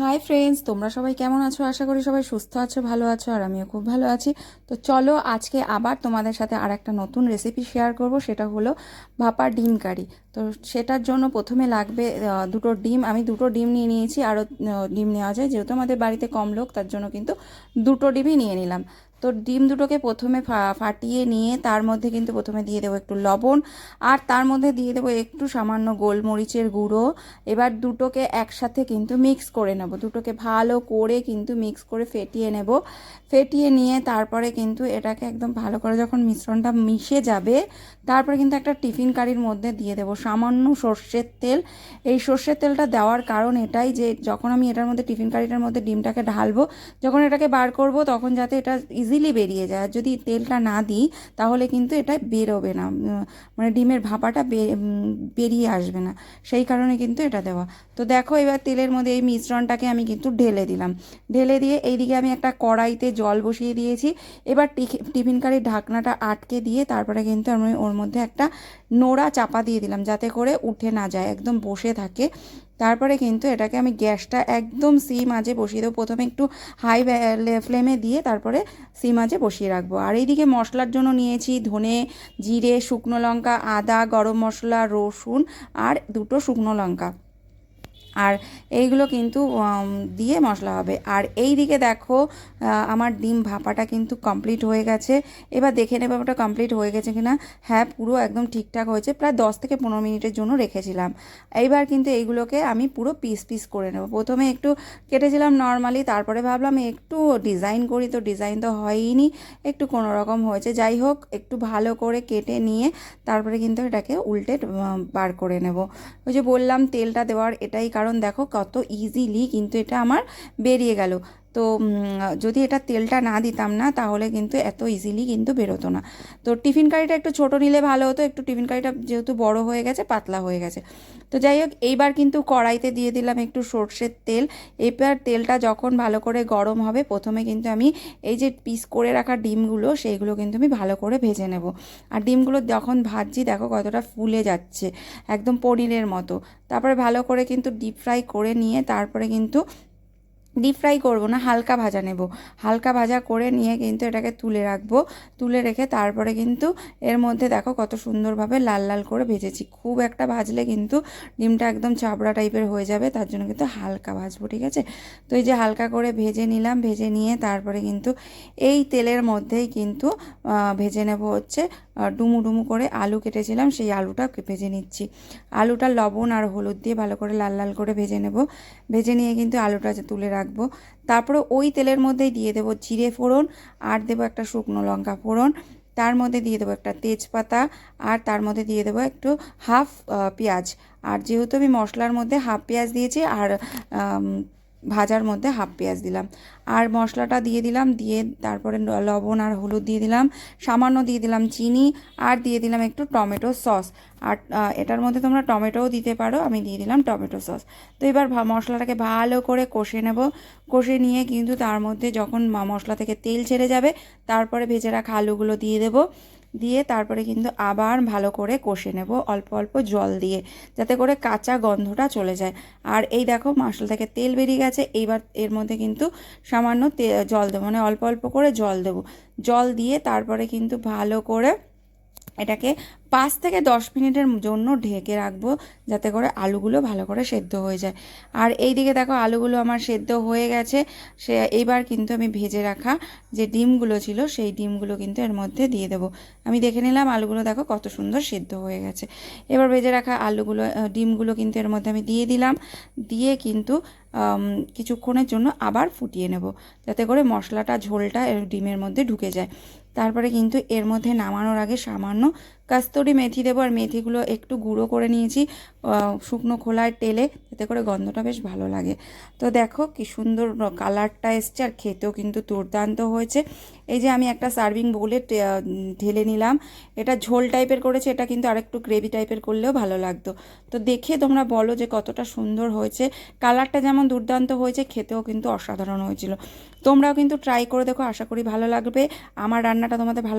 Hi friends তোমরা সবাই কেমন আছো? আশা করি সবাই সুস্থ আছো, ভালো আছো, আর আমিও খুব ভালো আছি। তো চলো আজকে আবার তোমাদের সাথে আর একটা নতুন রেসিপি শেয়ার করব, সেটা হলো ভাপা ডিম কারি। তো সেটার জন্য প্রথমে লাগবে দুটো ডিম। আমি দুটো ডিম নিয়ে নিয়েছি, আরও ডিম নেওয়া যায়। যেহেতু আমাদের বাড়িতে কম লোক, তার জন্য কিন্তু দুটো ডিমই নিয়ে নিলাম। তো ডিম দুটোকে প্রথমে ফাটিয়ে নিয়ে তার মধ্যে কিন্তু প্রথমে দিয়ে দেবো একটু লবণ আর তার মধ্যে দিয়ে দেবো একটু সামান্য গোলমরিচের গুঁড়ো। এবার দুটোকে একসাথে কিন্তু মিক্স করে নেব। দুটোকে ভালো করে কিন্তু মিক্স করে ফেটিয়ে নেব। ফেটিয়ে নিয়ে তারপরে কিন্তু এটাকে একদম ভালো করে যখন মিশ্রণটা মিশে যাবে, তারপরে কিন্তু একটা টিফিন কারির মধ্যে দিয়ে দেবো সামান্য সর্ষের তেল। এই সর্ষের তেলটা দেওয়ার কারণ এটাই যে, যখন আমি এটার মধ্যে টিফিন কারিটার মধ্যে ডিমটাকে ঢালবো, যখন এটাকে বার করব, তখন যাতে এটা ইজিলি বেরিয়ে যায়। আর যদি তেলটা না দিই, তাহলে কিন্তু এটা বেরোবে না। মানে ডিমের ভাপাটা বেরিয়ে আসবে না। সেই কারণে কিন্তু এটা দেওয়া। তো দেখো এবার তেলের মধ্যে এই মিশ্রণটাকে আমি কিন্তু ঢেলে দিলাম। ঢেলে দিয়ে এইদিকে আমি একটা কড়াইতে জল বসিয়ে দিয়েছি। এবার টিফি- টিফিন কারির ঢাকনাটা আটকে দিয়ে তারপরে কিন্তু আমি ওর মধ্যে একটা নোড়া চাপা দিয়ে দিলাম, যাতে করে উঠে না যায়, একদম বসে থাকে। তারপরে কিন্তু এটাকে আমি গ্যাসটা একদম সি মাঝে বসিয়ে দেবো। প্রথমে একটু হাই ফ্লেমে দিয়ে তারপরে সিম মাঝে বসিয়ে রাখব। আর এইদিকে মশলার জন্য নিয়েছি ধনে, জিরে, শুকনো লঙ্কা, আদা, গরম মশলা, রসুন আর দুটো শুকনো লঙ্কা। আর এইগুলো কিন্তু দিয়ে মশলা হবে। আর এই দিকে দেখো আমার ডিম ভাপাটা কিন্তু কমপ্লিট হয়ে গেছে। এবার দেখে নেবে ওটা কমপ্লিট হয়ে গেছে কিনা। হ্যাঁ পুরো একদম ঠিকঠাক হয়েছে। প্রায় দশ থেকে পনেরো মিনিটের জন্য রেখেছিলাম। এইবার কিন্তু এইগুলোকে আমি পুরো পিস পিস করে নেব। প্রথমে একটু কেটেছিলাম নর্মালি তারপরে ভাবলাম একটু ডিজাইন করি তো ডিজাইন তো হয়ইনি। একটু কোনো রকম হয়েছে। যাই হোক, একটু ভালো করে কেটে নিয়ে তারপরে কিন্তু এটাকে উল্টে বার করে নেব। ওই যে বললাম তেলটা দেওয়ার এটাই কারণ দেখো কত ইজিলি কিন্তু এটা আমার বেরিয়ে গেল। তো যদি এটা তেলটা না দিতাম না, তাহলে কিন্তু এত ইজিলি কিন্তু বেরোতো না। তো টিফিন কারিটা একটু ছোট নিলে ভালো হতো, একটু টিফিন কারিটা যেহেতু বড় হয়ে গেছে, পাতলা হয়ে গেছে। তো যাই হোক, এইবার কিন্তু কড়াইতে দিয়ে দিলাম একটু সর্ষের তেল। এবার তেলটা যখন ভালো করে গরম হবে, প্রথমে কিন্তু আমি এই যে পিস করে রাখা ডিমগুলো, সেইগুলো কিন্তু আমি ভালো করে ভেজে নেব। আর ডিমগুলো যখন ভাজছি, দেখো কতটা ফুলে যাচ্ছে, একদম পনিরের মতো। তারপরে ভালো করে কিন্তু ডিপ ফ্রাই করে নিয়ে, তারপরে কিন্তু ডিপ ফ্রাই করব না, হালকা ভাজা নেব। হালকা ভাজা করে নিয়ে কিন্তু এটাকে তুলে রাখব। তুলে রেখে তারপরে কিন্তু এর মধ্যে দেখো কত সুন্দরভাবে লাল লাল করে ভেজেছি। খুব একটা ভাজলে কিন্তু ডিমটা একদম চাবড়া টাইপের হয়ে যাবে, তার জন্য কিন্তু হালকা ভাজবো, ঠিক আছে? তো এই যে হালকা করে ভেজে নিলাম, ভেজে নিয়ে তারপরে কিন্তু এই তেলের মধ্যেই কিন্তু ভেজে নেব হচ্ছে ডুমু ডুমু করে আলু কেটেছিলাম, সেই আলুটা ভেজে নিচ্ছি। আলুটা লবণ আর হলুদ দিয়ে ভালো করে লাল লাল করে ভেজে নেব। ভেজে নিয়ে কিন্তু আলুটা তুলে রাখব। তারপরে ওই তেলের মধ্যেই দিয়ে দেবো জিরে ফোড়ন আর দেবো একটা শুকনো লঙ্কা ফোড়ন। তার মধ্যে দিয়ে দেবো একটা তেজপাতা আর তার মধ্যে দিয়ে দেবো একটু হাফ পেঁয়াজ। আর যেহেতু আমি মশলার মধ্যে হাফ পেঁয়াজ দিয়েছি আর ভাজার মধ্যে হাফ পেঁয়াজ দিলাম। আর মশলাটা দিয়ে দিলাম, দিয়ে তারপরে লবণ আর হলুদ দিয়ে দিলাম। সামান্য দিয়ে দিলাম চিনি আর দিয়ে দিলাম একটু টমেটো সস। আর এটার মধ্যে তোমরা টমেটোও দিতে পারো, আমি দিয়ে দিলাম টমেটো সস। তো এবার মশলাটাকে ভালো করে কষে নেব। কষে নিয়ে কিন্তু তার মধ্যে যখন মশলা থেকে তেল ছেড়ে যাবে, তারপরে ভেজে রাখা আলুগুলো দিয়ে দেবো। দিয়ে তারপরে কিন্তু আবার ভালো করে কষে নেব অল্প অল্প জল দিয়ে, যাতে করে কাঁচা গন্ধটা চলে যায়। আর এই দেখো মাসল থেকে তেল বেরিয়ে গেছে, এইবার এর মধ্যে কিন্তু সামান্য জল দেবো মানে অল্প অল্প করে জল দেবো। জল দিয়ে তারপরে কিন্তু ভালো করে এটাকে পাঁচ থেকে দশ মিনিটের জন্য ঢেকে রাখব যাতে করে আলুগুলো ভালো করে সেদ্ধ হয়ে যায়। আর এই দিকে দেখো আলুগুলো আমার সেদ্ধ হয়ে গেছে। সে এইবার কিন্তু আমি ভেজে রাখা যে ডিমগুলো ছিল সেই ডিমগুলো কিন্তু এর মধ্যে দিয়ে দেবো। আমি দেখে নিলাম আলুগুলো দেখো কত সুন্দর সেদ্ধ হয়ে গেছে। এবার ভেজে রাখা আলুগুলো ডিমগুলো কিন্তু এর মধ্যে আমি দিয়ে দিলাম। দিয়ে কিন্তু কিছুক্ষণের জন্য আবার ফুটিয়ে নেব যাতে করে মশলাটা, ঝোলটা ডিমের মধ্যে ঢুকে যায়। তারপরে কিন্তু এর মধ্যে নামানোর আগে সামান্য কাস্তরি মেথি দেবো আর মেথিগুলো একটু গুঁড়ো করে নিয়েছি শুকনো খোলায় তেলে, এতে করে গন্ধটা বেশ ভালো লাগে। তো দেখো কি সুন্দর কালারটা এসছে আর খেতেও কিন্তু দুর্দান্ত হয়েছে। এই যে আমি একটা সার্ভিং বোলে ঢেলে নিলাম। এটা ঝোল টাইপের করেছে, এটা কিন্তু আরেকটু গ্রেভি টাইপের করলেও ভালো লাগতো। তো দেখে তোমরা বলো যে কতটা সুন্দর হয়েছে। কালারটা যেমন দুর্দান্ত হয়েছে, খেতেও কিন্তু অসাধারণ হয়েছিল। তোমরাও কিন্তু ট্রাই করে দেখো, আশা করি ভালো লাগবে। আমার রান্নাটা তোমাদের ভালো